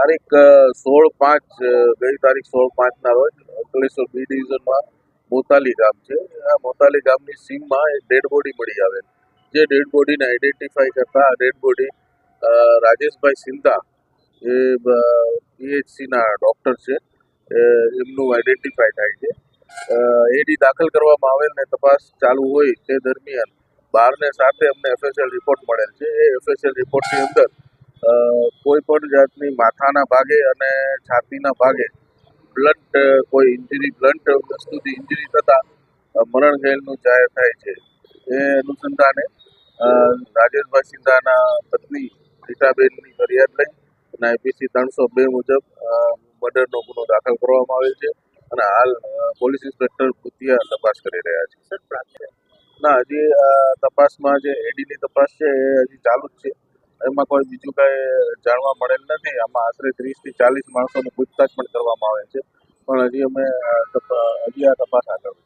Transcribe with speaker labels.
Speaker 1: તારીખ સોળ પાંચ ગઈ તારીખ સોળ પાંચના રોજ અંકલેશ્વર બી ડિવિઝનમાં મોતાલી ગામ છે. આ મોતાલી ગામની સીમમાં એક ડેડ બોડી મળી આવેલ. જે ડેડ બોડીને આઈડેન્ટિફાઈ કરતા ડેડ બોડી રાજેશભાઈ સિંધા, એ પીએચસીના ડૉક્ટર છે. એમનું આઈડેન્ટિફાઈ થાય છે. એડી દાખલ કરવામાં આવેલ ને તપાસ ચાલુ હોય તે દરમિયાન બારને સાથે અમને એફએસએલ રિપોર્ટ મળેલ છે. એ એફએસએલ રિપોર્ટની અંદર કોઈ પણ જાતની માથાના ભાગે અને છાતીના ભાગે બ્લન્ટ કોઈ ઇન્જરી બ્લન્ટ વસ્તુથી ઇન્જરી થતાં મરણ ગયેલનું જાહેર થાય છે. એ અનુસંધાને રાજેશ રાજેશભાઈ સિંધાના પત્ની રીટાબેનની ફરિયાદ લઈ અને આઈપીસી ત્રણસો બે મુજબ મર્ડરનો ગુનો દાખલ કરવામાં આવેલ છે અને હાલ પોલીસ ઇન્સ્પેક્ટર ભૂતિયા તપાસ કરી રહ્યા છે. ના હજી તપાસમાં જે એડીની તપાસ છે એ હજી ચાલુ જ છે. એમાં કોઈ બીજું કઈ જાણવા મળેલ નથી. આમાં આશરે ત્રીસથી ચાલીસ માણસોની પૂછતાછ પણ કરવામાં આવે છે. પણ હજી અમે હજી આ તપાસ આગળ